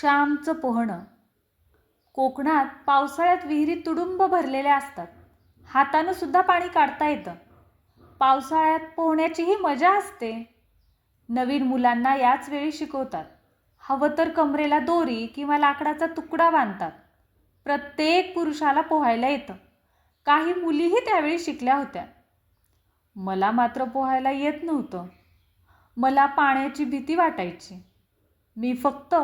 श्यामचं पोहणं. कोकणात पावसाळ्यात विहिरी तुडुंब भरलेल्या असतात. हातानं सुद्धा पाणी काढता येतं. पावसाळ्यात पोहण्याचीही मजा असते. नवीन मुलांना याच वेळी शिकवतात. हवं तर कमरेला दोरी किंवा लाकडाचा तुकडा बांधतात. प्रत्येक पुरुषाला पोहायला येतं. काही मुलीही त्यावेळी शिकल्या होत्या. मला मात्र पोहायला येत नव्हतं. मला पाण्याची भीती वाटायची. मी फक्त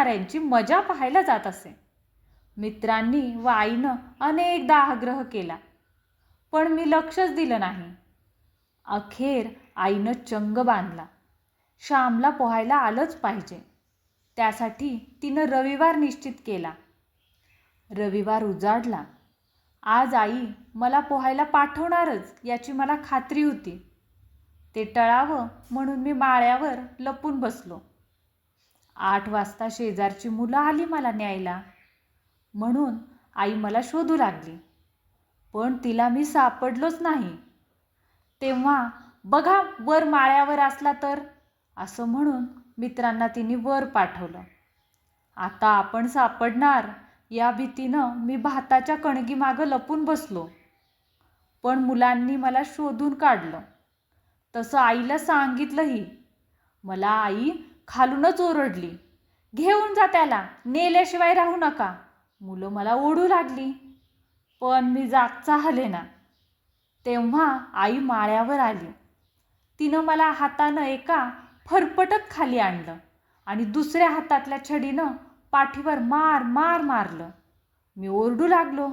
करणाऱ्यांची मजा पाहायला जात असे. मित्रांनी व आईनं अनेकदा आग्रह केला पण मी लक्षच दिलं नाही. अखेर आईनं चंग बांधला. श्यामला पोहायला आलंच पाहिजे. त्यासाठी तिनं रविवार निश्चित केला. रविवार उजाडला. आज आई मला पोहायला पाठवणारच याची मला खात्री होती. ते टळावं म्हणून मी माळ्यावर लपून बसलो. आठ वाजता शेजारची मुलं आली मला न्यायला. म्हणून आई मला शोधू लागली. पण तिला मी सापडलोच नाही. तेव्हा बघा वर माळ्यावर असला तर असं म्हणून मित्रांना तिने वर पाठवलं. आता आपण सापडणार या भीतीनं मी भाताच्या कणगीमागं लपून बसलो. पण मुलांनी मला शोधून काढलं. तसं आईला सांगितलंही. मला आई खालूनच ओरडली. घेऊन जा त्याला नेल्याशिवाय राहू नका. मुलं मला ओढू लागली. पण मी जागचा हले ना. तेव्हा आई माळ्यावर आली. तिनं मला हातानं एका फरफटत खाली आणलं आणि दुसऱ्या हातातल्या छडीनं पाठीवर मार मार मारलं. मी ओरडू लागलो.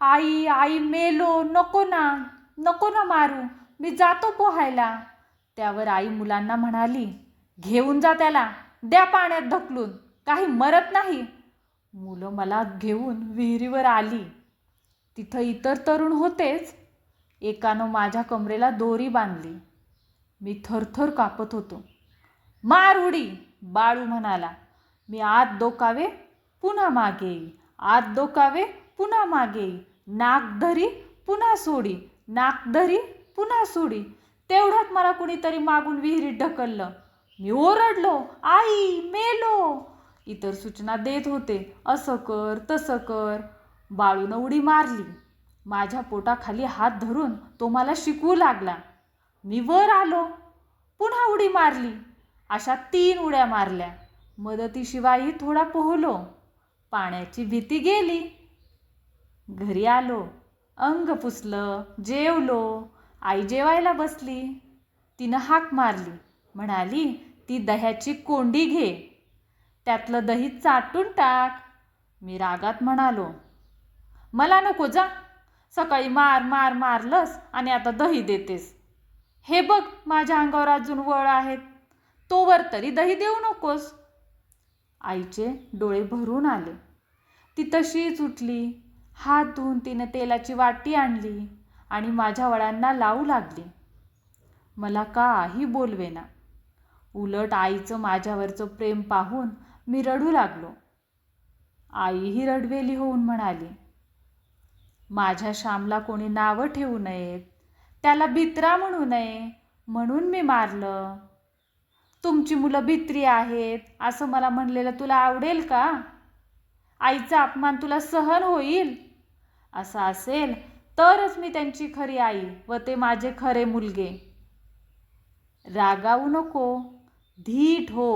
आई आई मेलो नको ना नको ना मारू मी जातो पोहायला. त्यावर आई मुलांना म्हणाली घेऊन जा त्याला. द्या पाण्यात ढकलून. काही मरत नाही. मुलं मला घेऊन विहिरीवर आली. तिथं इतर तरुण होतेच. एकानं माझ्या कमरेला दोरी बांधली. मी थरथर कापत होतो. मार उडी बाळू म्हणाला. मी आत डोकावे पुन्हा मागे येई. आत डोकावे पुन्हा मागे येई. नाक धरी पुन्हा सोडी. नाक धरी पुन्हा सोडी. तेवढ्यात मला कुणीतरी मागून विहिरीत ढकललं. मी ओरडलो आई मेलो. इतर सूचना देत होते असं कर तसं कर. बाळूनं उडी मारली. माझ्या पोटाखाली हात धरून तो मला शिकवू लागला. मी वर आलो पुन्हा उडी मारली. अशा तीन उड्या मारल्या. मदतीशिवायही थोडा पोहलो. पाण्याची भीती गेली. घरी आलो. अंग पुसलं जेवलो. आई जेवायला बसली. तिनं हाक मारली. म्हणाली ती दह्याची कोंडी घे. त्यातलं दही चाटून टाक. मी रागात म्हणालो मला नको जा. सकाळी मार मार मारलंस आणि आता दही देतेस. हे बघ माझ्या अंगावर अजून वळ आहेत. तोवर तरी दही देऊ नकोस. आईचे डोळे भरून आले. ती तशीच उठली. हात धुवून तिनं तेलाची वाटी आणली आणि माझ्या वळांना लावू लागली. मला काही बोलवेना. उलट आईचं माझ्यावरचं प्रेम पाहून मी रडू लागलो. आईही रडवेली होऊन म्हणाली माझ्या श्यामला कोणी नावं ठेवू नयेत. त्याला भित्रा म्हणू नये म्हणून मी मारलं. तुमची मुलं भित्री आहेत असं मला म्हणलेलं तुला आवडेल का? आईचा अपमान तुला सहन होईल? असं असेल तरच मी त्यांची खरी आई व ते माझे खरे मुलगे. रागावू नको. धीट हो.